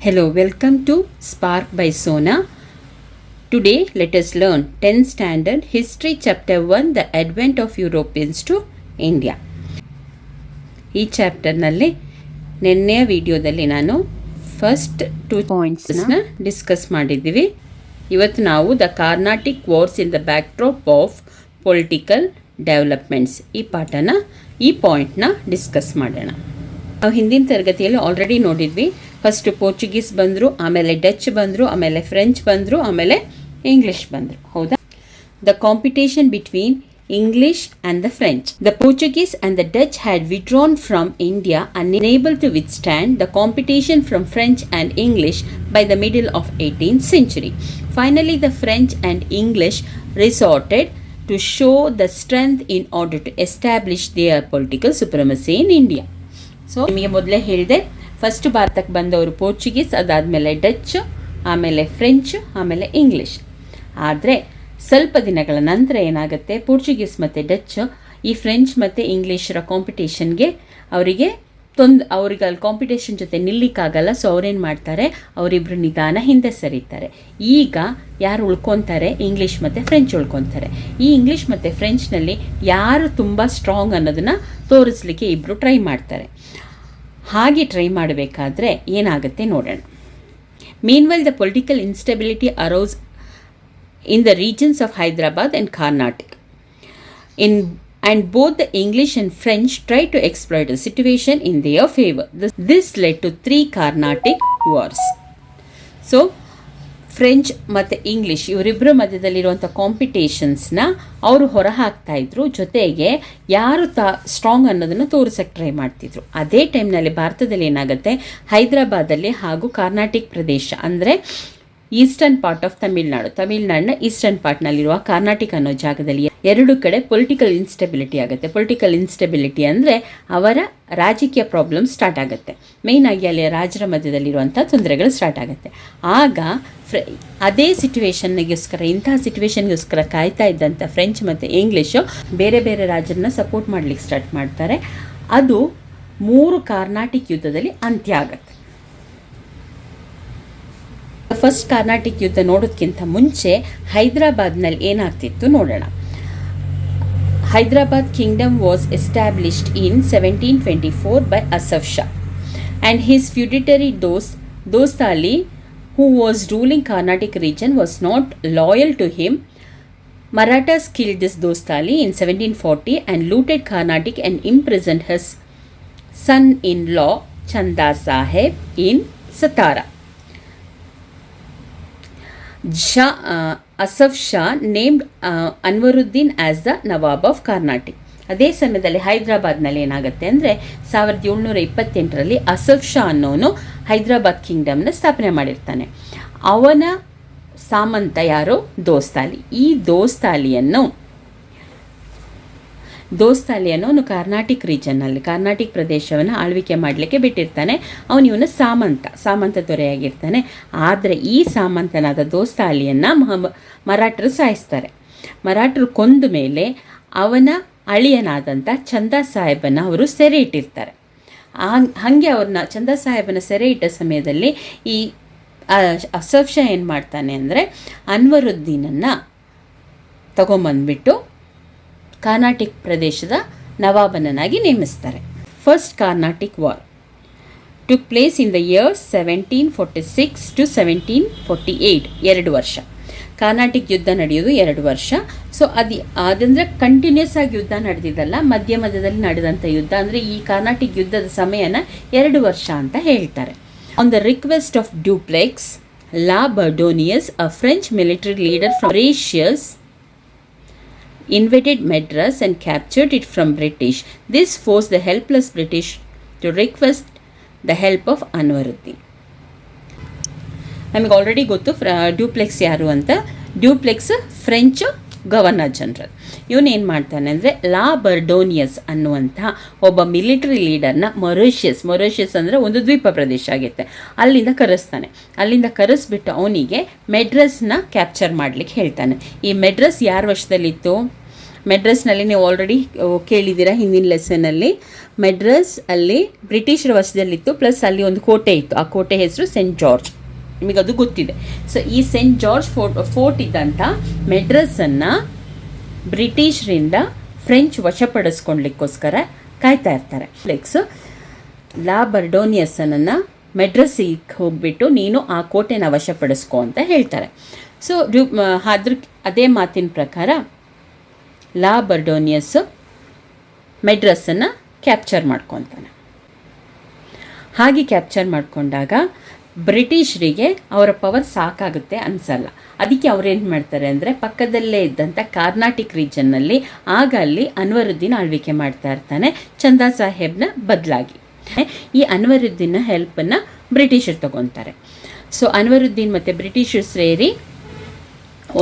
Hello, welcome to Spark by Sona. Today, let us learn 10th Standard History Chapter 1 The Advent of Europeans to India. ಈ ಚಾಪ್ಟರ್ನಲ್ಲಿ ನಿನ್ನೆಯ ವಿಡಿಯೋದಲ್ಲಿ ನಾನು first two ಪಾಯಿಂಟ್ಸ್ನ discuss ಮಾಡಿದ್ದೀವಿ ಇವತ್ತು ನಾವು the Carnatic wars in the backdrop of political developments ಈ ಪಾಠನ ಈ ಪಾಯಿಂಟ್ನ ಡಿಸ್ಕಸ್ ಮಾಡೋಣ ನಾವು ಹಿಂದಿನ ತರಗತಿಯಲ್ಲಿ ಆಲ್ರೆಡಿ ನೋಡಿದ್ವಿ ಫಸ್ಟ್ ಪೋರ್ಚುಗೀಸ್ ಬಂದರು ಆಮೇಲೆ ಡಚ್ ಬಂದರು ಆಮೇಲೆ ಫ್ರೆಂಚ್ ಬಂದರು ಆಮೇಲೆ ಇಂಗ್ಲಿಷ್ ಬಂದರು ಹೌದಾ the competition between English and the French. The Portuguese and the Dutch had withdrawn from India unable to withstand the competition from French and English by the middle of 18th century. Finally, the French and English resorted to show the strength in order to establish their political supremacy in India. So ನಿಮಗೆ ಮೊದಲೇ ಹೇಳಿದೆ first ಭಾರತಕ್ಕೆ ಬಂದವರು Portuguese ಅದಾದಮೇಲೆ Dutch ಆಮೇಲೆ French ಆಮೇಲೆ English ಆದರೆ ಸ್ವಲ್ಪ ದಿನಗಳ ನಂತರ ಏನಾಗುತ್ತೆ? ಪೋರ್ಚುಗೀಸ್ ಮತ್ತು ಡಚ್ ಈ ಫ್ರೆಂಚ್ ಮತ್ತು ಇಂಗ್ಲೀಷರ ಕಾಂಪಿಟೇಷನ್ಗೆ ಅವರಿಗೆ ತೊಂದ್, ಅವ್ರಿಗೆ ಅಲ್ಲಿ ಕಾಂಪಿಟೇಷನ್ ಜೊತೆ ನಿಲ್ಲಿಕ್ಕಾಗಲ್ಲ ಸೊ ಅವ್ರೇನು ಮಾಡ್ತಾರೆ? ಅವರಿಬ್ಬರು ನಿಧಾನ ಹಿಂದೆ ಸರಿತಾರೆ. ಈಗ ಯಾರು ಉಳ್ಕೊತಾರೆ? ಇಂಗ್ಲೀಷ್ ಮತ್ತು ಫ್ರೆಂಚ್ ಉಳ್ಕೊತಾರೆ. ಈ ಇಂಗ್ಲೀಷ್ ಮತ್ತು ಫ್ರೆಂಚ್ನಲ್ಲಿ ಯಾರು ತುಂಬ ಸ್ಟ್ರಾಂಗ್ ಅನ್ನೋದನ್ನು ತೋರಿಸ್ಲಿಕ್ಕೆ ಇಬ್ಬರು ಟ್ರೈ ಮಾಡ್ತಾರೆ. ಹಾಗೆ ಟ್ರೈ ಮಾಡಬೇಕಾದ್ರೆ ಏನಾಗುತ್ತೆ ನೋಡೋಣ meanwhile the political instability arose in the regions of Hyderabad and Karnataka in and both the English and French try to exploit the situation in favor. This, this led to three Carnatic wars. So French ಮತ್ತು English ಇವರಿಬ್ಬರ ಮಧ್ಯದಲ್ಲಿರುವಂಥ ಕಾಂಪಿಟೇಷನ್ಸ್ನ ಅವರು ಹೊರ ಹಾಕ್ತಾ ಇದ್ರು. ಜೊತೆಗೆ ಯಾರು ತ ಸ್ಟ್ರಾಂಗ್ ಅನ್ನೋದನ್ನು ತೋರಿಸಕ್ಕೆ ಟ್ರೈ ಮಾಡ್ತಿದ್ರು. ಅದೇ ಟೈಮ್ನಲ್ಲಿ ಭಾರತದಲ್ಲಿ ಏನಾಗುತ್ತೆ? ಹೈದರಾಬಾದಲ್ಲಿ ಹಾಗೂ ಕರ್ನಾಟಿಕ್ ಪ್ರದೇಶ. ಅಂದರೆ ಈಸ್ಟರ್ನ್ ಪಾರ್ಟ್ ಆಫ್ ತಮಿಳುನಾಡು. ತಮಿಳ್ನಾಡಿನ ಈಸ್ಟರ್ನ್ ಪಾರ್ಟ್ನಲ್ಲಿರುವ ಕರ್ನಾಟಕ ಅನ್ನೋ ಜಾಗದಲ್ಲಿ ಎರಡು ಕಡೆ ಪೊಲಿಟಿಕಲ್ ಇನ್ಸ್ಟೆಬಿಲಿಟಿ ಆಗುತ್ತೆ. ಪೊಲಿಟಿಕಲ್ ಇನ್ಸ್ಟೆಬಿಲಿಟಿ ಅಂದರೆ ಅವರ ರಾಜಕೀಯ ಪ್ರಾಬ್ಲಮ್ ಸ್ಟಾರ್ಟ್ ಆಗುತ್ತೆ. ಆಗಿ ಅಲ್ಲಿ ರಾಜರ ಮಧ್ಯದಲ್ಲಿರುವಂಥ ತೊಂದರೆಗಳು ಸ್ಟಾರ್ಟ್ ಆಗುತ್ತೆ. ಆಗ ಅದೇ ಸಿಚುವೇಶನ್ಗೋಸ್ಕರ ಇಂತಹ ಸಿಚುವೇಶನ್ಗೋಸ್ಕರ ಕಾಯ್ತಾ ಇದ್ದಂಥ ಫ್ರೆಂಚ್ ಮತ್ತು ಇಂಗ್ಲೀಷು ಬೇರೆ ಬೇರೆ ರಾಜರನ್ನ ಸಪೋರ್ಟ್ ಮಾಡಲಿಕ್ಕೆ ಸ್ಟಾರ್ಟ್ ಮಾಡ್ತಾರೆ. ಅದು ಮೂರು ಕಾರ್ನಾಟಿಕ್ ಯುದ್ಧದಲ್ಲಿ ಅಂತ್ಯ ಆಗುತ್ತೆ. ಫಸ್ಟ್ ಕಾರ್ನಾಟಿಕ್ ಯುದ್ಧ ನೋಡೋದಕ್ಕಿಂತ ಮುಂಚೆ ಹೈದರಾಬಾದ್ನಲ್ಲಿ ಏನಾಗ್ತಿತ್ತು ನೋಡೋಣ. Hyderabad kingdom was established in seventeen twenty four by Asaf Shah. And his feudatory Dost, Dost Ali, who was ruling Carnatic region was not loyal to him. Marathas killed this Dostali in 1740 and looted Carnatic and imprisoned his son-in-law Chanda Sahib in Satara. Shah, Asaf Shah named Anwaruddin as the nawab of Karnataka. ಅದೇ ಸಮಯದಲ್ಲಿ ಹೈದರಾಬಾದ್ನಲ್ಲಿ ಏನಾಗುತ್ತೆ ಅಂದರೆ ಸಾವಿರದ ಏಳ್ನೂರ ಇಪ್ಪತ್ತೆಂಟರಲ್ಲಿ ಅಸಫ್ ಶಾ ಅನ್ನೋನು ಹೈದರಾಬಾದ್ ಕಿಂಗ್ಡಮ್ನ ಸ್ಥಾಪನೆ ಮಾಡಿರ್ತಾನೆ. ಅವನ ಸಾಮಂತ ಯಾರೋ? ದೋಸ್ತಾಲಿ. ಈ ದೋಸ್ತಾಲಿಯನ್ನು ದೋಸ್ತಾಲಿಯನ್ನು ಅವನು ಕಾರ್ನಾಟಿಕ್ ರೀಜನ್ನಲ್ಲಿ. ಕಾರ್ನಾಟಿಕ್ ಪ್ರದೇಶವನ್ನು ಆಳ್ವಿಕೆ ಮಾಡಲಿಕ್ಕೆ ಬಿಟ್ಟಿರ್ತಾನೆ. ಅವನು ಸಾಮಂತ ಸಾಮಂತ ದೊರೆಯಾಗಿರ್ತಾನೆ. ಆದರೆ ಈ ಸಾಮಂತನಾದ ದೋಸ್ತಾಲಿಯನ್ನು ಮರಾಠರು ಸಾಯಿಸ್ತಾರೆ. ಮರಾಠರು ಕೊಂದ ಮೇಲೆ ಅವನ ಅಳಿಯನಾದಂಥ ಚಂದ ಸಾಹೇಬನ್ನು ಅವರು ಸೆರೆ ಇಟ್ಟಿರ್ತಾರೆ ಹಾಗೆ ಅವ್ರನ್ನ, ಚಂದ ಸಾಹೇಬನ ಸೆರೆ ಇಟ್ಟ ಸಮಯದಲ್ಲಿ ಈ ಅಸಫ್ ಶಾ ಏನು ಮಾಡ್ತಾನೆ ಅಂದರೆ ಅನ್ವರುದ್ದೀನನ್ನು ತಗೊಂಬಂದ್ಬಿಟ್ಟು ಕರ್ನಾಟಿಕ್ ಪ್ರದೇಶದ ನವಾಬನನ್ನಾಗಿ ನೇಮಿಸ್ತಾರೆ. First Carnatic war took place in the years seventeen forty six to seventeen forty eight ಎರಡು ವರ್ಷ. ಕಾರ್ನಾಟಿಕ್ ಯುದ್ಧ ನಡೆಯೋದು ಎರಡು ವರ್ಷ. ಸೊ ಅದು ಅದಂದರೆ ಕಂಟಿನ್ಯೂಸ್ ಆಗಿ ಯುದ್ಧ ನಡೆದಿದ್ದಲ್ಲ, ಮಧ್ಯ ಮಧ್ಯದಲ್ಲಿ ನಡೆದಂಥ ಯುದ್ಧ. ಅಂದರೆ ಈ ಕಾರ್ನಾಟಿಕ್ ಯುದ್ಧದ ಸಮಯನ ಎರಡು ವರ್ಷ ಅಂತ ಹೇಳ್ತಾರೆ. On the request of Dupleix La Bourdonnais a French military leader from Mauritius invaded Madras and captured it from British. This forced the helpless British to request the help of Anwaruddin. ನಮಗೆ already ಗೊತ್ತು ಫ್ರ duplex ಯಾರು ಅಂತ duplex French governor general. ಇವನೇನು ಮಾಡ್ತಾನೆ ಅಂದರೆ, ಲಾ ಬರ್ಡೋನಿಯಸ್ ಅನ್ನುವಂಥ ಒಬ್ಬ ಮಿಲಿಟರಿ ಲೀಡರ್ನ ಮೊರೇಷಿಯಸ್ ಮೊರೇಷಿಯಸ್ ಅಂದರೆ ಒಂದು ದ್ವೀಪ ಪ್ರದೇಶ ಆಗಿರುತ್ತೆ ಅಲ್ಲಿಂದ ಕರೆಸ್ತಾನೆ. ಅಲ್ಲಿಂದ ಕರೆಸ್ಬಿಟ್ಟು ಅವನಿಗೆ ಮೆಡ್ರಸ್ನ ಕ್ಯಾಪ್ಚರ್ ಮಾಡಲಿಕ್ಕೆ ಹೇಳ್ತಾನೆ. ಈ ಮೆಡ್ರಸ್ ಯಾರ ವರ್ಷದಲ್ಲಿತ್ತು ಮೆಡ್ರಸ್ನಲ್ಲಿ ನೀವು ಆಲ್ರೆಡಿ ಕೇಳಿದ್ದೀರಾ ಹಿಂದಿನ ಲೆಸನಲ್ಲಿ ಮೆಡ್ರಸ್ ಅಲ್ಲಿ ಬ್ರಿಟಿಷರ ವಶದಲ್ಲಿತ್ತು, ಪ್ಲಸ್ ಅಲ್ಲಿ ಒಂದು ಕೋಟೆ ಇತ್ತು. ಆ ಕೋಟೆ ಹೆಸರು ಸೆಂಟ್ ಜಾರ್ಜ್ ನಿಮಗೆ ಅದು ಗೊತ್ತಿದೆ. ಸೊ ಈ ಸೆಂಟ್ ಜಾರ್ಜ್ ಫೋರ್ಟ್ ಫೋರ್ಟ್ ಇದ್ದಂಥ ಮೆಡ್ರಸ್ಸನ್ನು ಬ್ರಿಟಿಷರಿಂದ ಫ್ರೆಂಚ್ ವಶಪಡಿಸ್ಕೊಳ್ಲಿಕ್ಕೋಸ್ಕರ ಕಾಯ್ತಾ ಇರ್ತಾರೆ. ಫ್ಲೆಕ್ಸ್ ಲಾ ಬರ್ಡೋನಿಯಸನನ್ನು ಮೆಡ್ರಸ್ಸಿಗೆ ಹೋಗ್ಬಿಟ್ಟು ನೀನು ಆ ಕೋಟೆನ ವಶಪಡಿಸ್ಕೊ ಅಂತ ಹೇಳ್ತಾರೆ. ಸೊ ಅದ್ರ ಅದೇ ಮಾತಿನ ಪ್ರಕಾರ ಲಾ ಬರ್ಡೋನಿಯಸ್ ಮೆಡ್ರಸ್ಸನ್ನು ಕ್ಯಾಪ್ಚರ್ ಮಾಡ್ಕೊತಾನೆ. ಹಾಗೆ ಕ್ಯಾಪ್ಚರ್ ಮಾಡಿಕೊಂಡಾಗ ಬ್ರಿಟಿಷರಿಗೆ ಅವರ ಪವರ್ ಸಾಕಾಗುತ್ತೆ ಅನಿಸಲ್ಲ. ಅದಕ್ಕೆ ಅವ್ರೇನು ಮಾಡ್ತಾರೆ ಅಂದರೆ ಪಕ್ಕದಲ್ಲೇ ಇದ್ದಂಥ ಕಾರ್ನಾಟಿಕ್ ರೀಜನ್ನಲ್ಲಿ ಆಗ ಅಲ್ಲಿ ಅನ್ವರುದ್ದೀನ್ ಆಳ್ವಿಕೆ ಮಾಡ್ತಾ ಇರ್ತಾನೆ ಚಂದಾ ಸಾಹೇಬ್ನ ಬದಲಾಗಿ. ಈ ಅನ್ವರುದ್ದೀನ ಹೆಲ್ಪನ್ನು ಬ್ರಿಟಿಷರು ತಗೊತಾರೆ. ಸೊ ಅನ್ವರುದ್ದೀನ್ ಮತ್ತು ಬ್ರಿಟಿಷರು ಸೇರಿ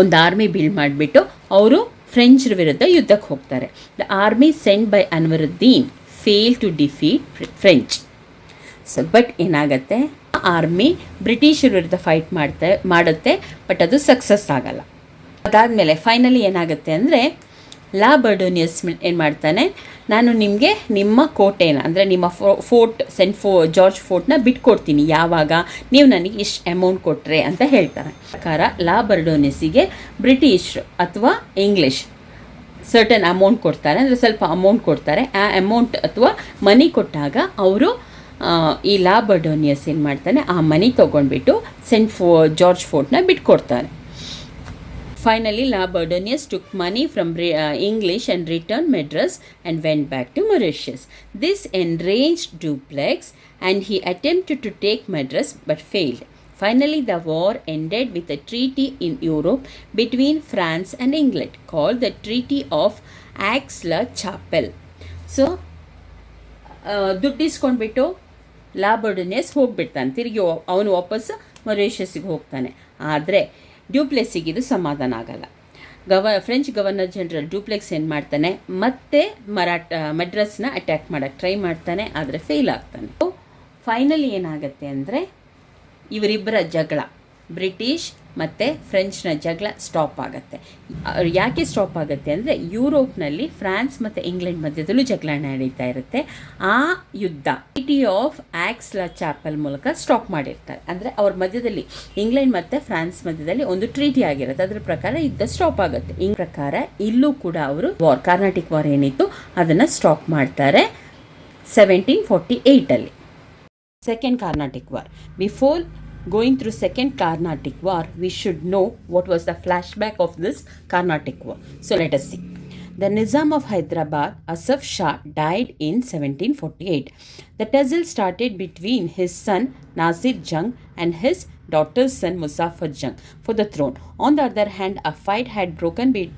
ಒಂದು ಆರ್ಮಿ ಬಿಲ್ಡ್ ಮಾಡಿಬಿಟ್ಟು ಅವರು ಫ್ರೆಂಚ್ರ ವಿರುದ್ಧ ಯುದ್ಧಕ್ಕೆ ಹೋಗ್ತಾರೆ. The army send by Anwaruddin fail to defeat French so but ಏನಾಗತ್ತೆ? ಆರ್ಮಿ ಬ್ರಿಟಿಷರ ವಿರುದ್ಧ ಫೈಟ್ ಮಾಡ್ತೆ, ಮಾಡುತ್ತೆ ಬಟ್ ಅದು ಸಕ್ಸಸ್ ಆಗಲ್ಲ. ಅದಾದಮೇಲೆ ಫೈನಲಿ ಏನಾಗುತ್ತೆ ಅಂದರೆ ಲಾ ಬರ್ಡೋನಿಯಸ್ ಏನು ಮಾಡ್ತಾನೆ, ನಾನು ನಿಮಗೆ ನಿಮ್ಮ ಕೋಟೆನ, ಅಂದರೆ ನಿಮ್ಮ ಫೋರ್ಟ್ ಸೆಂಟ್ ಫೋ ಜಾರ್ಜ್ ಫೋರ್ಟ್ನ ಬಿಟ್ಕೊಡ್ತೀನಿ ಯಾವಾಗ, ನೀವು ನನಗೆ ಇಷ್ಟು ಅಮೌಂಟ್ ಕೊಟ್ಟರೆ ಅಂತ ಹೇಳ್ತಾರೆ ಪ್ರಕಾರ ಲಾ ಬರ್ಡೋನಿಯಸ್ಸಿಗೆ ಬ್ರಿಟಿಷ್ ಅಥವಾ ಇಂಗ್ಲೀಷ್ ಸರ್ಟನ್ ಅಮೌಂಟ್ ಕೊಡ್ತಾರೆ, ಅಂದರೆ ಸ್ವಲ್ಪ ಅಮೌಂಟ್ ಕೊಡ್ತಾರೆ. ಆ ಅಮೌಂಟ್ ಅಥವಾ ಮನಿ ಕೊಟ್ಟಾಗ ಅವರು ಈ ಲಾ ಬರ್ಡೋನಿಯಸ್ ಏನು ಮಾಡ್ತಾನೆ ಆ ಮನಿ ತೊಗೊಂಡ್ಬಿಟ್ಟು ಸೆಂಟ್ ಫೋ ಜಾರ್ಜ್ ಫೋರ್ಟ್ನ ಬಿಟ್ಕೊಡ್ತಾನೆ finally La Bourdonnais took money from English and return Madras and went back to Mauritius this enraged Duplex and he attempted to take Madras but failed. Finally, the war ended with a treaty in Europe between France and England called the Treaty of Aix-la-Chapelle. So ದುಡ್ಡು ಇಸ್ಕೊಂಡ್ಬಿಟ್ಟು ಲಾಬರ್ಡನೆಸ್ ಹೋಗ್ಬಿಡ್ತಾನೆ. ತಿರುಗಿ ಅವನು ವಾಪಸ್ ಮೊರೇಷಿಯಸ್ಸಿಗೆ ಹೋಗ್ತಾನೆ. ಆದರೆ ಡ್ಯೂಪ್ಲೆಕ್ಸಿಗೆ ಇದು ಸಮಾಧಾನ ಆಗಲ್ಲ. ಗವ, ಫ್ರೆಂಚ್ ಗವರ್ನರ್ ಜನರಲ್ ಡ್ಯೂಪ್ಲೆಕ್ಸ್ ಏನು ಮಾಡ್ತಾನೆ? ಮತ್ತೆ ಮರಾಠ ಮಡ್ರಸ್ನ ಅಟ್ಯಾಕ್ ಮಾಡೋಕ್ಕೆ ಟ್ರೈ ಮಾಡ್ತಾನೆ, ಆದರೆ ಫೇಲ್ ಆಗ್ತಾನೆ. ಫೈನಲಿ ಏನಾಗುತ್ತೆ ಅಂದರೆ ಇವರಿಬ್ಬರ ಜಗಳ. ಬ್ರಿಟಿಷ್ ಮತ್ತು ಫ್ರೆಂಚ್ನ ಜಗಳ ಸ್ಟಾಪ್ ಆಗುತ್ತೆ. ಯಾಕೆ ಸ್ಟಾಪ್ ಆಗುತ್ತೆ ಅಂದರೆ ಯುರೋಪ್ನಲ್ಲಿ ಫ್ರಾನ್ಸ್ ಮತ್ತು ಇಂಗ್ಲೆಂಡ್ ಮಧ್ಯದಲ್ಲೂ ಜಗಳ ನಡೀತಾ ಇರುತ್ತೆ. ಆ ಯುದ್ಧ city of Aix la Chapelle ಮೂಲಕ ಸ್ಟಾಪ್ ಮಾಡಿರ್ತಾರೆ. ಅಂದರೆ ಅವ್ರ ಮಧ್ಯದಲ್ಲಿ ಇಂಗ್ಲೆಂಡ್ ಮತ್ತು ಫ್ರಾನ್ಸ್ ಮಧ್ಯದಲ್ಲಿ ಒಂದು ಟ್ರೀಟಿ ಆಗಿರುತ್ತೆ. ಅದ್ರ ಪ್ರಕಾರ ಯುದ್ಧ ಸ್ಟಾಪ್ ಆಗುತ್ತೆ. ಈ ಪ್ರಕಾರ ಇಲ್ಲೂ ಕೂಡ ಅವರು ವಾರ್ ಕಾರ್ನಾಟಿಕ್ ವಾರ್ ಏನಿತ್ತು ಅದನ್ನು ಸ್ಟಾಪ್ ಮಾಡ್ತಾರೆ seventeen forty ಏಯ್ಟಲ್ಲಿ second Carnatic war before going through second carnatic war we should know what was the flashback of this carnatic war. So let us see. The nizam of hyderabad asaf shah died in 1748 the tussle started between his son nasir jung and his daughter's son muzaffar jung for the throne. On the other hand a fight had broken be-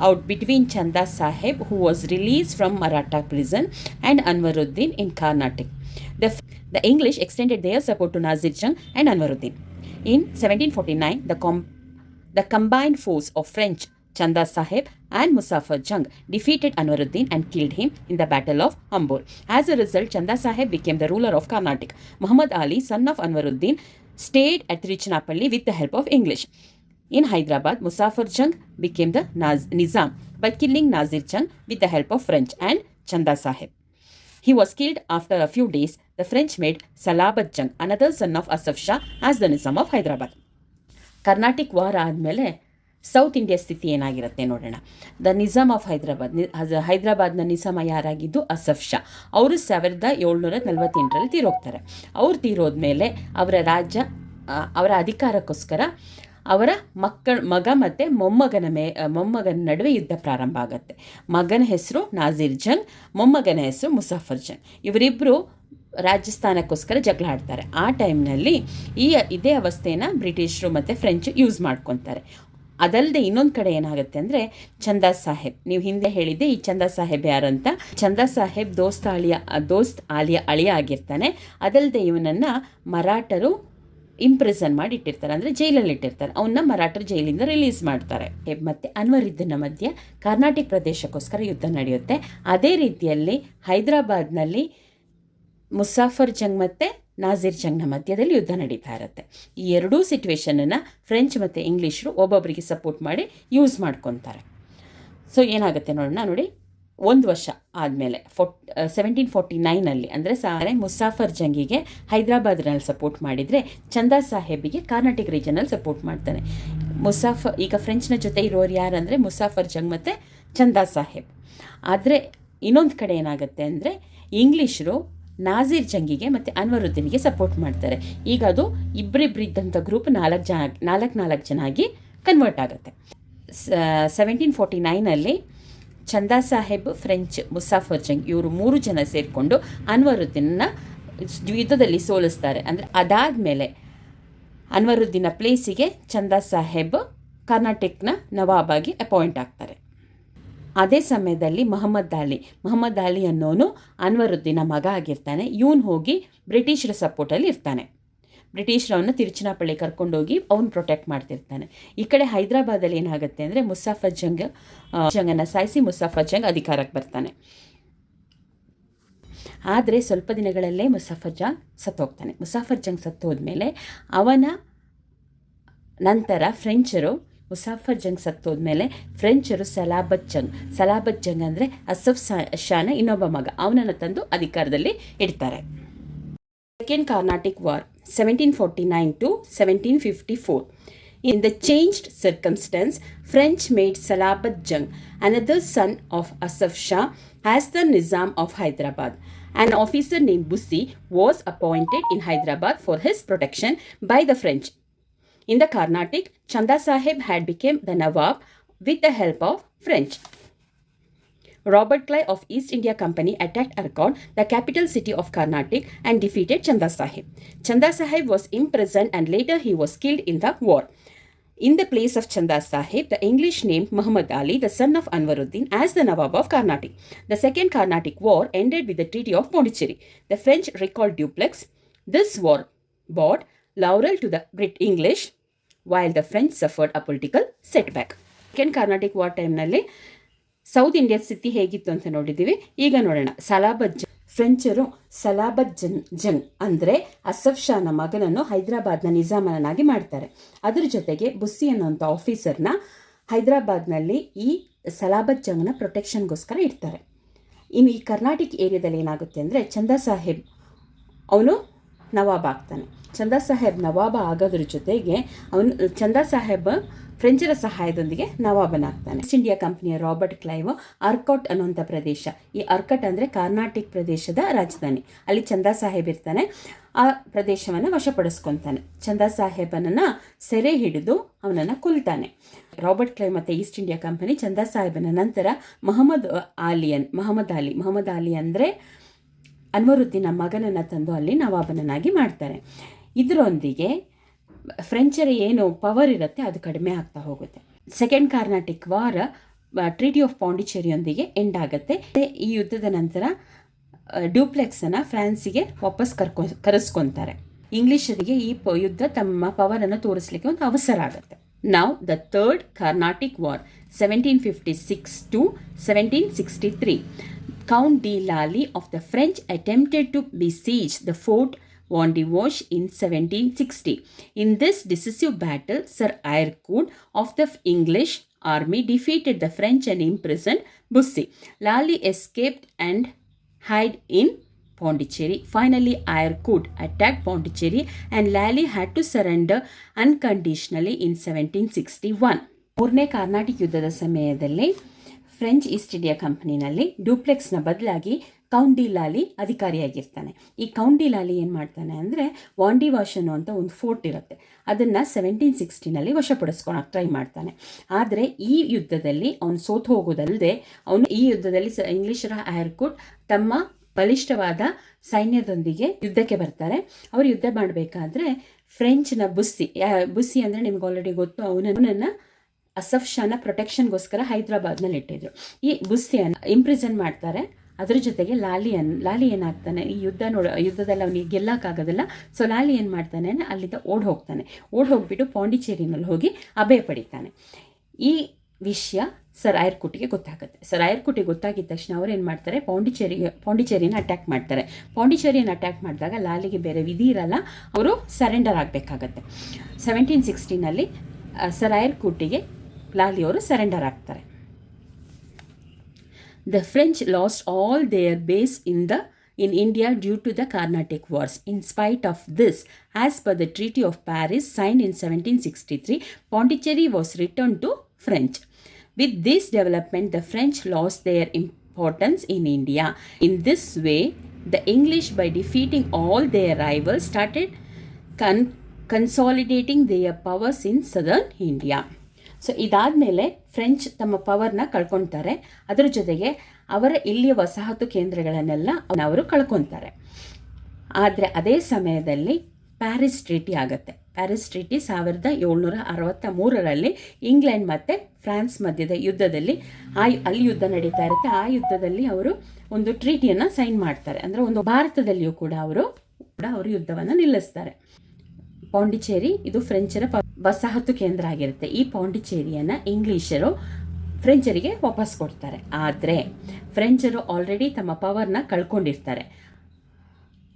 out between chanda sahib who was released from maratha prison and anwaruddin in carnatic. The the English extended their support to Nazir Jung and Anwaruddin. In 1749, the, com- the combined force of French Chanda Sahib and Muzaffar Jung defeated Anwaruddin and killed him in the Battle of Ambur. As a result, Chanda Sahib became the ruler of Carnatic. Muhammad Ali, son of Anwaruddin, stayed at Trichinapalli with the help of English. In Hyderabad, Muzaffar Jung became the Naz- Nizam by killing Nazir Jung with the help of French and Chanda Sahib. He was killed after a few days. The French made Salabat Jung, another son of Asaf Shah, as the Nizam of Hyderabad. Carnatic war ಆದಮೇಲೆ south India ಸ್ಥಿತಿ ಏನಾಗಿರುತ್ತೆ ನೋಡೋಣ the Nizam of Hyderabad ಹೈದರಾಬಾದ್ನ ನಿಜಾಮ ಯಾರಾಗಿದ್ದು ಅಸಫ್ ಶಾ ಅವರು ಸಾವಿರದ ಏಳ್ನೂರ ನಲವತ್ತೆಂಟರಲ್ಲಿ ತೀರೋಗ್ತಾರೆ ಅವ್ರು ತೀರೋದ್ಮೇಲೆ ಅವರ ರಾಜ್ಯ ಅವರ ಅಧಿಕಾರಕ್ಕೋಸ್ಕರ ಅವರ ಮಕ್ಕಳ, ಮಗ ಮತ್ತು ಮೊಮ್ಮಗನ ಮೇ ಮೊಮ್ಮಗನ ನಡುವೆ ಯುದ್ಧ ಪ್ರಾರಂಭ ಆಗುತ್ತೆ. ಮಗನ ಹೆಸರು ನಾಜೀರ್ ಜಂಗ್, ಮೊಮ್ಮಗನ ಹೆಸರು ಮುಸಾಫರ್ ಜಂಗ್. ಇವರಿಬ್ಬರು ರಾಜಸ್ಥಾನಕ್ಕೋಸ್ಕರ ಜಗಳ ಆಡ್ತಾರೆ. ಆ ಟೈಮ್ನಲ್ಲಿ ಈ ಇದೇ ಅವಸ್ಥೆನ ಬ್ರಿಟಿಷರು ಮತ್ತು ಫ್ರೆಂಚ್ ಯೂಸ್ ಮಾಡ್ಕೊತಾರೆ. ಅದಲ್ಲದೆ ಇನ್ನೊಂದು ಕಡೆ ಏನಾಗುತ್ತೆ ಅಂದರೆ ಚಂದಾ ಸಾಹೇಬ್. ನೀವು ಹಿಂದೆ ಹೇಳಿದ್ದೆ ಈ ಚಂದಾ ಸಾಹೇಬ್ ಯಾರಂತ ಚಂದಾ ಸಾಹೇಬ್ ದೋಸ್ತ್ ಆಳಿಯ ದೋಸ್ತ್ ಆಲಿಯ ಅಳಿಯ ಆಗಿರ್ತಾನೆ. ಅದಲ್ಲದೆ ಇವನನ್ನು ಮರಾಠರು ಇಂಪ್ರಿಸನ್ ಮಾಡಿ ಇಟ್ಟಿರ್ತಾರೆ. ಅಂದರೆ ಜೈಲಲ್ಲಿ ಇಟ್ಟಿರ್ತಾರೆ. ಅವನ್ನ ಮರಾಠರು ಜೈಲಿಂದ ರಿಲೀಸ್ ಮಾಡ್ತಾರೆ. ಮತ್ತು ಅನ್ವರಿದ್ದನ ಮಧ್ಯೆ ಕರ್ನಾಟಕ ಪ್ರದೇಶಕ್ಕೋಸ್ಕರ ಯುದ್ಧ ನಡೆಯುತ್ತೆ. ಅದೇ ರೀತಿಯಲ್ಲಿ ಹೈದರಾಬಾದ್ನಲ್ಲಿ ಮುಸಾಫರ್ ಜಂಗ್ ಮತ್ತು ನಾಜಿರ್ ಜಂಗ್ನ ಮಧ್ಯದಲ್ಲಿ ಯುದ್ಧ ನಡೀತಾ ಇರುತ್ತೆ. ಈ ಎರಡೂ ಸಿಚುವೇಶನನ್ನು ಫ್ರೆಂಚ್ ಮತ್ತು ಇಂಗ್ಲೀಷರು ಒಬ್ಬೊಬ್ಬರಿಗೆ ಸಪೋರ್ಟ್ ಮಾಡಿ ಯೂಸ್ ಮಾಡ್ಕೊತಾರೆ. ಸೊ ಏನಾಗುತ್ತೆ ನೋಡೋಣ, ನೋಡಿ. ಒಂದು ವರ್ಷ ಆದಮೇಲೆ ಫೋಟ್ ಸೆವೆಂಟೀನ್ ಫೋರ್ಟಿ ನೈನಲ್ಲಿ ಅಂದರೆ ಸಾರೆ ಮುಸಾಫರ್ ಜಂಗಿಗೆ ಹೈದರಾಬಾದ್ನಲ್ಲಿ ಸಪೋರ್ಟ್ ಮಾಡಿದರೆ ಚಂದಾ ಸಾಹೇಬಿಗೆ ಕಾರ್ನಾಟಿಕ್ ರೀಜನಲ್ಲಿ ಸಪೋರ್ಟ್ ಮಾಡ್ತಾನೆ. ಮುಸಾಫರ್ ಈಗ ಫ್ರೆಂಚ್ನ ಜೊತೆ ಇರೋರು ಯಾರಂದರೆ ಮುಸಾಫರ್ ಜಂಗ್ ಮತ್ತು ಚಂದಾ ಸಾಹೇಬ್. ಆದರೆ ಇನ್ನೊಂದು ಕಡೆ ಏನಾಗುತ್ತೆ ಅಂದರೆ ಇಂಗ್ಲೀಷರು ನಾಜೀರ್ ಜಂಗಿಗೆ ಮತ್ತು ಅನ್ವರುದ್ದೀನಿಗೆ ಸಪೋರ್ಟ್ ಮಾಡ್ತಾರೆ. ಈಗ ಅದು ಇಬ್ಬರಿಬ್ಬರಿದ್ದಂಥ ಗ್ರೂಪ್ ನಾಲ್ಕು ಜನ, ನಾಲ್ಕು ನಾಲ್ಕು ಜನ ಆಗಿ ಕನ್ವರ್ಟ್ ಆಗುತ್ತೆ. ಸೆವೆಂಟೀನ್ ಫೋರ್ಟಿ ನೈನಲ್ಲಿ ಚಂದಾ ಸಾಹೇಬ್, ಫ್ರೆಂಚ್ ಮುಸಾಫರ್ ಜಂಗ್ ಇವರು ಮೂರು ಜನ ಸೇರಿಕೊಂಡು ಅನ್ವರುದ್ದೀನ್ನ ಯುದ್ಧದಲ್ಲಿ ಸೋಲಿಸ್ತಾರೆ. ಅಂದರೆ ಅದಾದಮೇಲೆ ಅನ್ವರುದ್ದೀನ ಪ್ಲೇಸಿಗೆ ಚಂದಾ ಸಾಹೇಬ್ ಕರ್ನಾಟಕನ ನವಾಬಾಗಿ ಅಪಾಯಿಂಟ್ ಆಗ್ತಾರೆ. ಅದೇ ಸಮಯದಲ್ಲಿ ಮೊಹಮ್ಮದ್ ಅಲಿ ಮೊಹಮ್ಮದ್ ಅಲಿ ಅನ್ನೋನು ಅನ್ವರುದ್ದೀನ ಮಗ ಆಗಿರ್ತಾನೆ. ಇವನು ಹೋಗಿ ಬ್ರಿಟಿಷರ ಸಪೋರ್ಟಲ್ಲಿ ಇರ್ತಾನೆ. ಬ್ರಿಟಿಷರವನ್ನ ತಿರುಚಿನಾಪಳ್ಳಿ ಕರ್ಕೊಂಡೋಗಿ ಅವನು ಪ್ರೊಟೆಕ್ಟ್ ಮಾಡ್ತಿರ್ತಾನೆ. ಈ ಕಡೆ ಹೈದರಾಬಾದಲ್ಲಿ ಏನಾಗುತ್ತೆ ಅಂದರೆ ಮುಸಾಫರ್ ಜಂಗ್ ಜಂಗನ್ನು ಸಾಯಿಸಿ ಮುಸಾಫರ್ ಜಂಗ್ ಅಧಿಕಾರಕ್ಕೆ ಬರ್ತಾನೆ. ಆದರೆ ಸ್ವಲ್ಪ ದಿನಗಳಲ್ಲೇ ಮುಸಾಫರ್ ಜಂಗ್ ಸತ್ತೋಗ್ತಾನೆ. ಮುಸಾಫರ್ ಜಂಗ್ ಸತ್ತೋದ್ಮೇಲೆ ಅವನ ನಂತರ ಫ್ರೆಂಚರು ಮುಸಾಫರ್ ಜಂಗ್ ಸತ್ತೋದ್ಮೇಲೆ ಫ್ರೆಂಚರು ಸಲಾಬತ್ ಜಂಗ್. ಸಲಾಬತ್ ಜಂಗ್ ಅಂದರೆ ಅಸಫ್ ಶಾನ ಇನ್ನೊಬ್ಬ ಮಗ. ಅವನನ್ನು ತಂದು ಅಧಿಕಾರದಲ್ಲಿ ಇಡ್ತಾರೆ. Second Carnatic War, 1749 to 1754. In the changed circumstance, French made Salabat Jung, another son of Asaf Shah, as the Nizam of Hyderabad. An officer named Bussi was appointed in Hyderabad for his protection by the French. In the Carnatic, Chanda Sahib had become the Nawab with the help of French. Robert Clive of East India Company attacked Arcot, the capital city of Carnatic, and defeated Chanda Sahib. Chanda Sahib was imprisoned and later he was killed in the war. In the place of Chanda Sahib, the English named Muhammad Ali, the son of Anwaruddin, as the Nawab of Carnatic. The Second Carnatic War ended with the Treaty of Pondicherry. The French recalled Duplex. This war brought laurel to the Brit English, while the French suffered a political setback. Second Carnatic war ಟೈಮ್ನಲ್ಲಿ south India ಸ್ಥಿತಿ ಹೇಗಿತ್ತು ಅಂತ ನೋಡಿದ್ದೀವಿ. ಈಗ ನೋಡೋಣ. ಸಲಾಬತ್ ಜಂಗ್ ಫ್ರೆಂಚರು ಸಲಾಬತ್ ಜನ್ ಜಂಗ್ ಅಂದರೆ ಅಸಫ್ ಶಾನ ಮಗನನ್ನು ಹೈದರಾಬಾದ್ನ ನಿಜಾಮನನ್ನಾಗಿ ಮಾಡ್ತಾರೆ. ಅದರ ಜೊತೆಗೆ ಬುಸ್ಸಿ ಅನ್ನೋಂಥ ಆಫೀಸರ್ನ ಹೈದರಾಬಾದ್ನಲ್ಲಿ ಈ ಸಲಾಬತ್ ಜಂಗ್ನ ಪ್ರೊಟೆಕ್ಷನ್ಗೋಸ್ಕರ ಇಡ್ತಾರೆ. ಇನ್ನು ಈ ಕರ್ನಾಟಕ ಏರಿಯಾದಲ್ಲಿ ಏನಾಗುತ್ತೆ ಅಂದರೆ ಚಂದಾ ಸಾಹೇಬ್ ಅವನು ನವಾಬ್ ಆಗ್ತಾನೆ. ಚಂದಾ ಸಾಹೇಬ್ ನವಾಬ ಆಗೋದ್ರ ಜೊತೆಗೆ ಅವನು, ಚಂದಾ ಸಾಹೇಬ್ ಫ್ರೆಂಚರ ಸಹಾಯದೊಂದಿಗೆ ನವಾಬನಾಗ್ತಾನೆ. ಈಸ್ಟ್ ಇಂಡಿಯಾ ಕಂಪನಿಯ ರಾಬರ್ಟ್ ಕ್ಲೈವ್ ಅರ್ಕಟ್ ಅನ್ನುವಂಥ ಪ್ರದೇಶ. ಈ ಅರ್ಕಟ್ ಅಂದರೆ ಕರ್ನಾಟಕ ಪ್ರದೇಶದ ರಾಜಧಾನಿ. ಅಲ್ಲಿ ಚಂದಾ ಸಾಹೇಬ್ ಇರ್ತಾನೆ. ಆ ಪ್ರದೇಶವನ್ನು ವಶಪಡಿಸ್ಕೊತಾನೆ. ಚಂದಾ ಸಾಹೇಬನನ್ನು ಸೆರೆ ಹಿಡಿದು ಅವನನ್ನು ಕೊಲ್ತಾನೆ. ರಾಬರ್ಟ್ ಕ್ಲೈವ್ ಮತ್ತು ಈಸ್ಟ್ ಇಂಡಿಯಾ ಕಂಪನಿ ಚಂದಾ ಸಾಹೇಬನ ನಂತರ ಮೊಹಮ್ಮದ್ ಆಲಿಯನ್ ಮೊಹಮ್ಮದ್ ಆಲಿ ಮೊಹಮ್ಮದ್ ಆಲಿ ಅಂದರೆ ಅನ್ವರುದ್ದೀನ ಮಗನನ್ನು ತಂದು ಅಲ್ಲಿ ನವಾಬನನ್ನಾಗಿ ಮಾಡ್ತಾರೆ. ಇದರೊಂದಿಗೆ ಫ್ರೆಂಚರ ಏನು ಪವರ್ ಇರುತ್ತೆ, ಅದು ಕಡಿಮೆ ಆಗ್ತಾ ಹೋಗುತ್ತೆ. ಸೆಕೆಂಡ್ ಕಾರ್ನಾಟಿಕ್ ವಾರ ಟ್ರೀಟಿ ಆಫ್ ಪಾಂಡಿಚೇರಿಯೊಂದಿಗೆ ಎಂಡ್ ಆಗುತ್ತೆ. ಈ ಯುದ್ಧದ ನಂತರ ಡ್ಯೂಪ್ಲೆಕ್ಸನ್ನು ಫ್ರಾನ್ಸಿಗೆ ವಾಪಸ್ ಕರ್ಕೊ, ಕರೆಸ್ಕೊತಾರೆ. ಇಂಗ್ಲಿಷರಿಗೆ ಈ ಯುದ್ಧ ತಮ್ಮ ಪವರನ್ನು ತೋರಿಸಲಿಕ್ಕೆ ಒಂದು ಅವಸರ ಆಗುತ್ತೆ. ನಾವು the third Carnatic war seventeen fifty six to seventeen sixty three count de Lally of the French attempted to besiege the to besiege the fort Wandiwash in 1760. In this decisive battle, Sir Irecourt of the English army defeated the French and imprisoned Bussy. Lally escaped and hid in Pondicherry. Finally, Irecourt attacked Pondicherry and Lally had to surrender unconditionally in 1761. ಮೂರನೇ ಕಾರ್ನಾಟಿಕ್ ಯುದ್ಧದ ಸಮಯದಲ್ಲಿ French East India ಕಂಪನಿನಲ್ಲಿ ಡ್ಯೂಪ್ಲೆಕ್ಸ್ನ ಬದಲಾಗಿ count de ಲಾಲಿ ಅಧಿಕಾರಿಯಾಗಿರ್ತಾನೆ ಈ ಕೌಂಡಿ ಲಾಲಿ ಏನು ಮಾಡ್ತಾನೆ ಅಂದರೆ ವಾಂಡಿ ವಾಶ್ ಅನ್ನುವಂಥ ಒಂದು ಫೋರ್ಟ್ ಇರುತ್ತೆ. ಅದನ್ನು ಸೆವೆಂಟೀನ್ ಸಿಕ್ಸ್ಟಿನಲ್ಲಿ ವಶಪಡಿಸ್ಕೊಳಕ್ಕೆ ಟ್ರೈ ಮಾಡ್ತಾನೆ. ಆದರೆ ಈ ಯುದ್ಧದಲ್ಲಿ ಅವನು ಸೋತು ಹೋಗೋದಲ್ಲದೆ ಅವನು ಈ ಯುದ್ಧದಲ್ಲಿ ಸ ಇಂಗ್ಲಿಷರ ತಮ್ಮ ಬಲಿಷ್ಠವಾದ ಸೈನ್ಯದೊಂದಿಗೆ ಯುದ್ಧಕ್ಕೆ ಬರ್ತಾರೆ. ಅವರು ಯುದ್ಧ ಮಾಡಬೇಕಾದ್ರೆ ಫ್ರೆಂಚ್ನ ಬುಸ್ಸಿ ಬುಸ್ಸಿ ಅಂದರೆ ನಿಮ್ಗೆ ಆಲ್ರೆಡಿ ಗೊತ್ತು, ಅವನನ್ನು ಅಸಫ್ ಶಾನ ಪ್ರೊಟೆಕ್ಷನ್ಗೋಸ್ಕರ ಹೈದರಾಬಾದ್ನಲ್ಲಿ ಇಟ್ಟಿದ್ರು ಈ ಬುಸ್ಸಿಯನ್ನು ಇಂಪ್ರಿಸನ್ ಮಾಡ್ತಾರೆ. ಅದ್ರ ಜೊತೆಗೆ ಲಾಲಿಯನ್ ಲಾಲಿ ಏನಾಗ್ತಾನೆ ಈ ಯುದ್ಧ ನೋಡ, ಯುದ್ಧದಲ್ಲಿ ಅವನಿಗೆ ಗೆಲ್ಲಕ್ಕಾಗೋದಿಲ್ಲ. ಸೊ ಲಾಲಿ ಏನು ಮಾಡ್ತಾನೆ ಅಲ್ಲಿಂದ ಓಡ್ ಹೋಗ್ತಾನೆ. ಓಡ್ ಹೋಗ್ಬಿಟ್ಟು ಪಾಂಡಿಚೇರಿನಲ್ಲಿ ಹೋಗಿ ಅಭಯ ಪಡಿತಾನೆ. ಈ ವಿಷಯ ಸರ್ ಐರ್ಕುಟಿಗೆ ಗೊತ್ತಾಗುತ್ತೆ. ಸರ್ ಐರ್ಕುಟಿಗೆ ಗೊತ್ತಾಗಿದ್ದ ತಕ್ಷಣ ಅವ್ರು ಏನು ಮಾಡ್ತಾರೆ? ಪಾಂಡಿಚೇರಿಗೆ, ಪಾಂಡಿಚೇರಿನ ಅಟ್ಯಾಕ್ ಮಾಡ್ತಾರೆ. ಪಾಂಡಿಚೇರಿಯನ್ನು ಅಟ್ಯಾಕ್ ಮಾಡಿದಾಗ ಲಾಲಿಗೆ ಬೇರೆ ವಿಧಿ ಇರಲ್ಲ. ಅವರು ಸರೆಂಡರ್ ಆಗಬೇಕಾಗತ್ತೆ. ಸೆವೆಂಟೀನ್ ಸಿಕ್ಸ್ಟೀನಲ್ಲಿ ಸರ್ ಐರ್ಕುಟಿಗೆ ಲಾಲಿಯವರು ಸರೆಂಡರ್ ಆಗ್ತಾರೆ. The French lost all their base in the in India due to the Carnatic Wars. In spite of this, as per the Treaty of Paris signed in 1763, Pondicherry was returned to French. With this development, the French lost their importance in India. In this way, the English, by defeating all their rivals, started con- consolidating their powers in southern India. So ಇದಾದಮೇಲೆ French ತಮ್ಮ ಪವರ್ನ ಕಳ್ಕೊತಾರೆ. ಅದರ ಜೊತೆಗೆ ಅವರ ಇಲ್ಲಿಯ ವಸಾಹತು ಕೇಂದ್ರಗಳನ್ನೆಲ್ಲ ಅವರು ಕಳ್ಕೊತಾರೆ. ಆದರೆ ಅದೇ ಸಮಯದಲ್ಲಿ ಪ್ಯಾರಿಸ್ ಟ್ರೀಟಿ ಆಗುತ್ತೆ. ಪ್ಯಾರಿಸ್ ಟ್ರೀಟಿ ಸಾವಿರದ ಏಳ್ನೂರ ಅರವತ್ತ ಮೂರರಲ್ಲಿ ಇಂಗ್ಲೆಂಡ್ ಮತ್ತು ಫ್ರಾನ್ಸ್ ಮಧ್ಯದ ಯುದ್ಧದಲ್ಲಿ ಆ ಅಲ್ಲಿ ಯುದ್ಧ ನಡೀತಾ ಇರುತ್ತೆ. ಆ ಯುದ್ಧದಲ್ಲಿ ಅವರು ಒಂದು ಟ್ರೀಟಿಯನ್ನು ಸೈನ್ ಮಾಡ್ತಾರೆ. ಅಂದರೆ ಒಂದು ಭಾರತದಲ್ಲಿಯೂ ಕೂಡ ಅವರು ಕೂಡ ಅವರು ಯುದ್ಧವನ್ನು ನಿಲ್ಲಿಸ್ತಾರೆ. ಪಾಂಡಿಚೇರಿ, ಇದು ಫ್ರೆಂಚರ ವಸಾಹತು ಕೇಂದ್ರ ಆಗಿರುತ್ತೆ. ಈ ಪಾಂಡಿಚೇರಿಯನ್ನು ಇಂಗ್ಲಿಷರು ಫ್ರೆಂಚರಿಗೆ ವಾಪಸ್ ಕೊಡ್ತಾರೆ. ಆದರೆ, ಫ್ರೆಂಚರು ಆಲ್ರೆಡಿ ತಮ್ಮ ಪವರ್ನ ಕಳ್ಕೊಂಡಿರ್ತಾರೆ.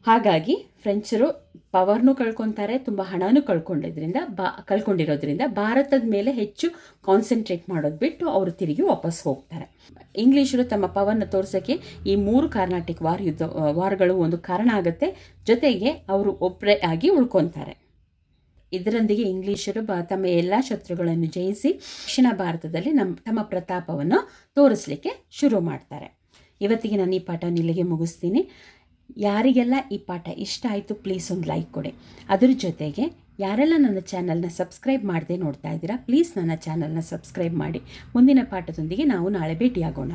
ಹಾಗಾಗಿ, ಫ್ರೆಂಚರು ಪವರ್ನು ಕಳ್ಕೊತಾರೆ, ತುಂಬ ಹಣನೂ ಕಳ್ಕೊಂಡಿದ್ರಿಂದ, ಬಾ ಕಳ್ಕೊಂಡಿರೋದ್ರಿಂದ ಭಾರತದ ಮೇಲೆ ಹೆಚ್ಚು ಕಾನ್ಸಂಟ್ರೇಟ್ ಮಾಡೋದು ಬಿಟ್ಟು ಅವರು ತಿರುಗಿ ವಾಪಸ್ ಹೋಗ್ತಾರೆ. ಇಂಗ್ಲೀಷರು ತಮ್ಮ ಪವರ್ನ ತೋರ್ಸೋಕ್ಕೆ ಈ ಮೂರು ಕಾರ್ನಾಟಿಕ್ ವಾರ್ ಯುದ್ಧ, ವಾರ್ಗಳು ಒಂದು ಕಾರಣ ಆಗುತ್ತೆ. ಜೊತೆಗೆ ಅವರು ಒಬ್ಬರೇ ಆಗಿ ಉಳ್ಕೊತಾರೆ. ಇದರೊಂದಿಗೆ ಇಂಗ್ಲಿಷರು ತಮ್ಮ ಎಲ್ಲ ಶತ್ರುಗಳನ್ನು ಜಯಿಸಿ ದಕ್ಷಿಣ ಭಾರತದಲ್ಲಿ ನಮ್ಮ ತಮ್ಮ ಪ್ರತಾಪವನ್ನು ತೋರಿಸಲಿಕ್ಕೆ ಶುರು ಮಾಡ್ತಾರೆ. ಇವತ್ತಿಗೆ ನಾನು ಈ ಪಾಠ ನಿಲ್ಲಿಗೆ ಮುಗಿಸ್ತೀನಿ. ಯಾರಿಗೆಲ್ಲ ಈ ಪಾಠ ಇಷ್ಟ ಆಯಿತು ಪ್ಲೀಸ್ ಒಂದು ಲೈಕ್ ಕೊಡಿ. ಅದ್ರ ಜೊತೆಗೆ ಯಾರೆಲ್ಲ ನನ್ನ ಚಾನಲ್ನ ಸಬ್ಸ್ಕ್ರೈಬ್ ಮಾಡದೆ ನೋಡ್ತಾ ಇದ್ದೀರಾ ಪ್ಲೀಸ್ ನನ್ನ ಚಾನಲ್ನ ಸಬ್ಸ್ಕ್ರೈಬ್ ಮಾಡಿ. ಮುಂದಿನ ಪಾಠದೊಂದಿಗೆ ನಾವು ನಾಳೆ ಭೇಟಿಯಾಗೋಣ.